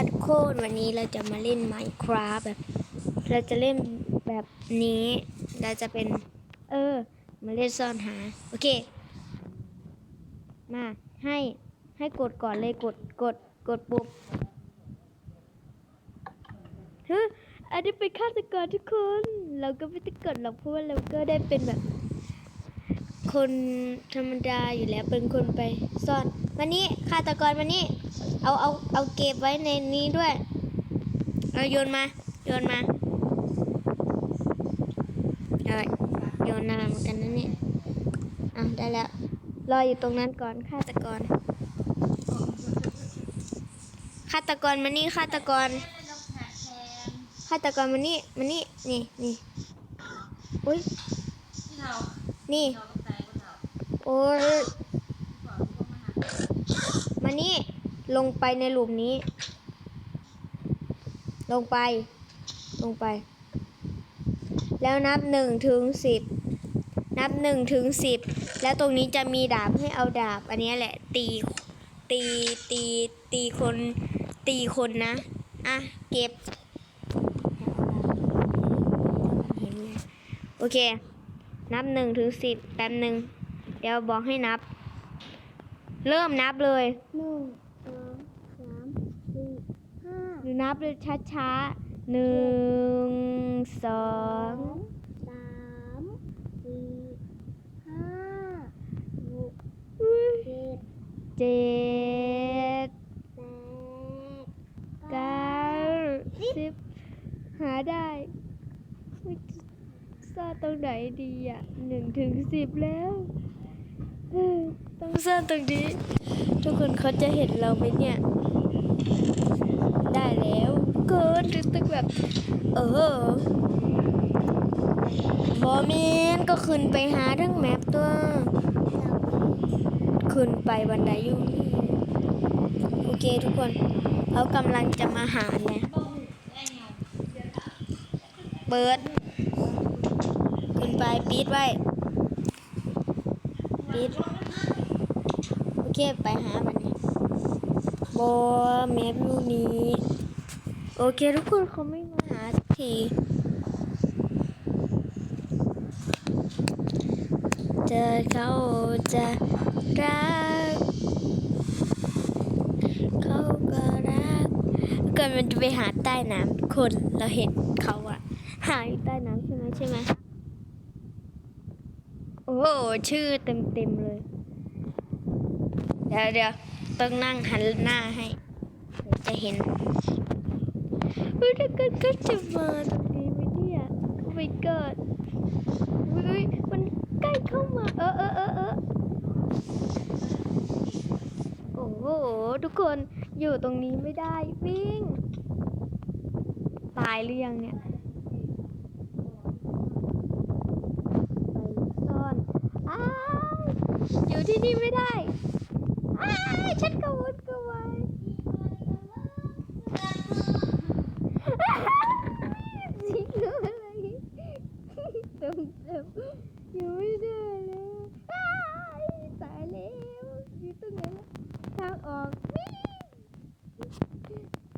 ค่ะทุกคนวันนี้เราจะมาเล่น Minecraft แบบ เราจะเล่นแบบนี้ เราจะเป็น เออ มาเล่นซ่อนหา โอเค มาให้ให้กดก่อนเลยกดกดกดปุ๊บเฮ้ยอันนี้เป็นฆาตกรทุกคน เราก็ไม่ต้องกดหรอกเพราะว่าเราก็ได้เป็นแบบ คนธรรมดาอยู่แล้วเป็นคนไปซ่อนวันนี้ฆาตกรวันนี้ เอาเอาเอาเก็บไว้ในนี้ด้วย เอาโยนมา โยนมาเอาโยนนานเหมือนกันนะเนี่ยอะได้แล้ว รออยู่ตรงนั้นก่อนฆาตกรฆาตกรมานี่ฆาตกรฆาตกรมานี่มานี่นี่นี่อุ้ยนี่ โอ้ยมานี่ ลงไปในหลุมนี้ ลงไป ลงไป แล้วนับหนึ่งถึงสิบนับหนึ่งถึงสิบแล้วตรงนี้จะมีดาบให้เอาดาบ อันนี้แหละ ตีตีตีตีคนตีคนนะ อะ เก็บ โอเค นับหนึ่งถึงสิบแป๊บหนึ่งเดี๋ยวบอกให้นับ เริ่มนับเลยหนึ่งสองสามสี่ห้า หรือ นับเลยช้าๆหนึ่งสองสามสี่ห้าหกเจ็ดเจ็ดแปดเก้าสิบหาได้ซ่อนตรงไหนดีอะหนึ่งถึงสิบแล้วต้องซ่อนตรงนี้ ทุกคนเขาจะเห็นเราไหมเนี่ย ได้แล้ว เกินตึกแบบ เออบอเมนก็ขึ้นไปหาทั้งแมปตัว ขึ้นไปบันไดยู่นี่โอเคทุกคนเขากำลังจะมาหาเนี่ยเปิด ขึ้นไปปิดไว้ปิด โอเค ไปหามันเนี่ย บอแมปอยู่นี้ โอเคทุกคนเขาไม่มาหาสักทีเจอเขาจะรัก เขาก็รักเกิดมันจะไปหาใต้น้ำคนเราเห็นเขาอะหาอยู่ใต้น้ำใช่ไหมใช่ไหมโอ้ชื่อเต็มเต็มเลย เดี๋ยวเดี๋ยว ต้องนั่งหันหน้าให้จะเห็นเฮ้ยถ้าเกิดก็จะมาตรงนี้ไหมเนี่ยโอ้ my god เฮ้ยมันใกล้เข้ามา เออเออเออเออโอ้โหทุกคนอยู่ตรงนี้ไม่ได้วิ่ง ตายหรือยังเนี่ยไปซ่อนอ้ายอยู่ที่นี่ไม่ได้ ฉันกระวนกระวายสิงอะไรเต็มเต็มอยู่ไม่ได้แล้วตายแล้วอยู่ตรงไหนล่ะทางออกวิ่ง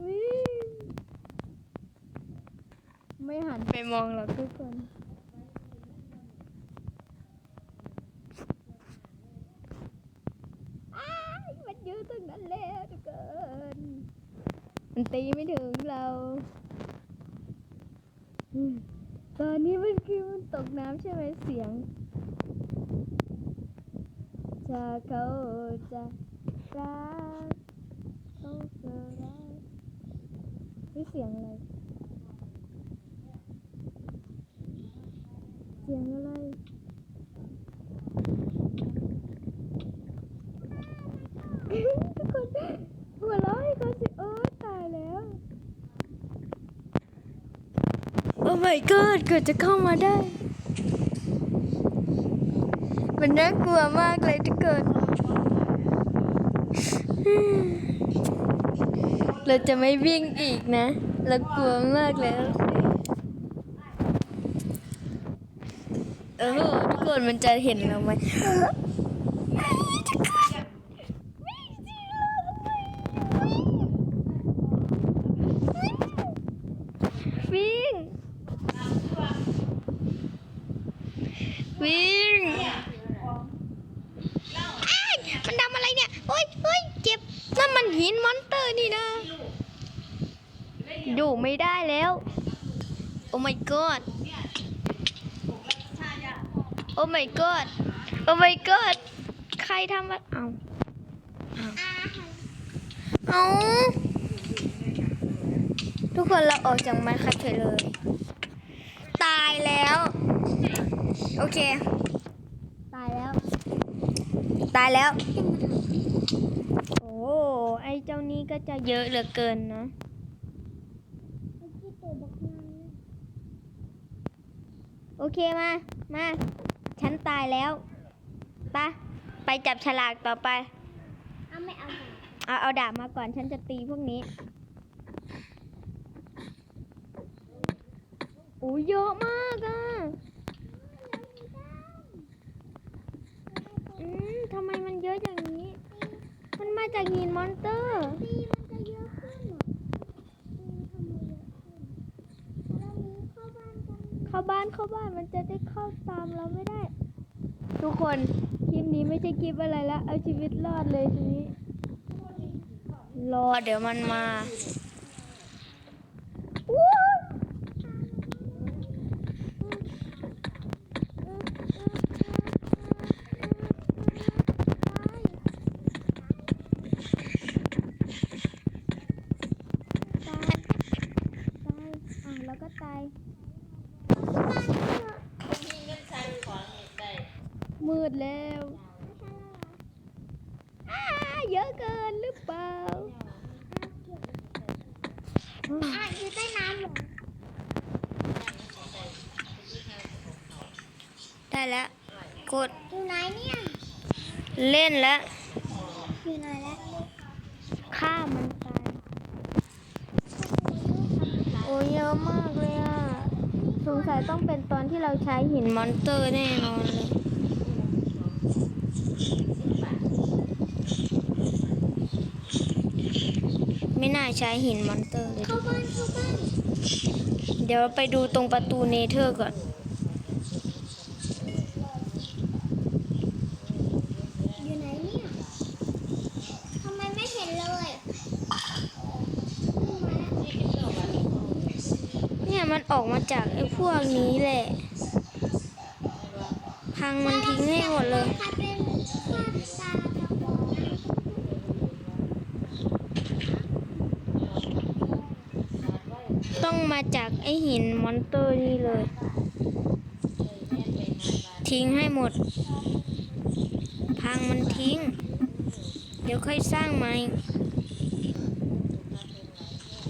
วิ่งไม่หันไปมองหรอกทุกคนอ้ายมันอยู่ตรงนั้นแล้วทุกคน มันตีไม่ถึงเรา ตอนนี้มันคือมันตกน้ำใช่ไหมเสียงจะเขาจะรักเขาจะรักนี่เสียงอะไร เสียงอะไร ทุกคนหัวเราะให้เขาสิโอ้ตายแล้ว โอ้ my god เกิดจะเข้ามาได้ มันน่ากลัวมากเลยทุกคนเราจะไม่วิ่งอีกนะ เรากลัวมากแล้วเออทุกคนมันจะเห็นเราไหม หินมอนเตอร์นี่นะ อยู่ไม่ได้แล้ว โอ้ my god โอ้ my god โอ้ my god ใครทำอะเอาเอาทุกคนเราออกจากมันคัดเฉยเลย ตายแล้ว โอเค ตายแล้ว ตายแล้ว เจ้านี้ก็จะเยอะเหลือเกินนะโอเคมา มา ฉันตายแล้วไปะไปจับฉลากต่อไป เอาไม่เอาเอาเอาดาบมาก่อนฉันจะตีพวกนี้โอ้ยเยอะมากอะอืมทำไมมันเยอะอย่างนี้ มันมาจากหินมอนเตอร์ตีมันจะเยอะขึ้นเหรอตีทำไมเยอะขึ้นแล้วมีเข้าบ้านกันเข้าบ้านเข้าบ้านมันจะได้เข้าตามเราไม่ได้ ทุกคนคลิปนี้ไม่ใช่คลิปอะไรละเอาชีวิตรอดเลยทีนี้รอเดี๋ยวมันมาว้าวตายตายอะแล้วก็ตาย มืดแล้วอ้าเยอะเกินหรือเปล่าอะอยู่ใต้น้ำเหรอได้แล้ว กดอยู่ไหนเนี่ย เล่นแล้ว อยู่ไหนแล้วฆ่ามันตายโอ้ยเยอะมากเลยอะ สงสัยต้องเป็นตอนที่เราใช้หินมอนเตอร์แน่นอนเลย น่าใช้หินมอนเตอร์เลยเข้าบ้านเข้าบ้านเดี๋ยวเราไปดูตรงประตูเนเธอร์ก่อนอยู่ไหนเนี่ยทำไมไม่เห็นเลยเนี่ยมันออกมาจากไอ้พวกนี้แหละ พังมันทิ้งให้หมดเลย ใครเป็นข้าตาตะโกน ต้องมาจากไอหินมอนเตอร์นี่เลย ทิ้งให้หมด พังมันทิ้ง เดี๋ยวค่อยสร้างใหม่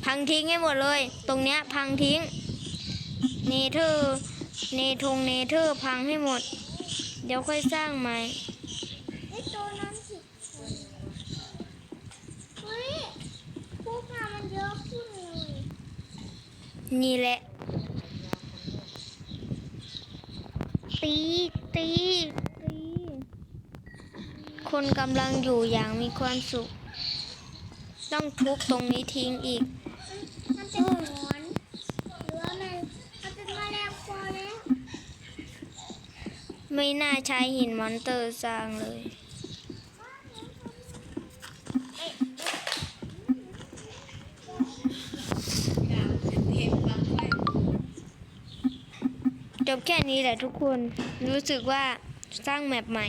พังทิ้งให้หมดเลย ตรงเนี้ยพังทิ้ง เนเธอร์ เนทงเนเธอร์พังให้หมด เดี๋ยวค่อยสร้างใหม่ ไอ้ตัวนั้นสิเฮ้ยพวกงานมันเยอะขึ้นเลย นี่แหละ ตีตีตีคนกำลังอยู่อย่างมีความสุข ต้องทุบตรงนี้ทิ้งอีก มันเป็นหนอนหรือว่ามันมันเป็นแมลงพอแล้ว ไม่น่าใช้หินมอนเตอร์สร้างเลย แค่นี้แหละทุกคนรู้สึกว่าสร้างแมปใหม่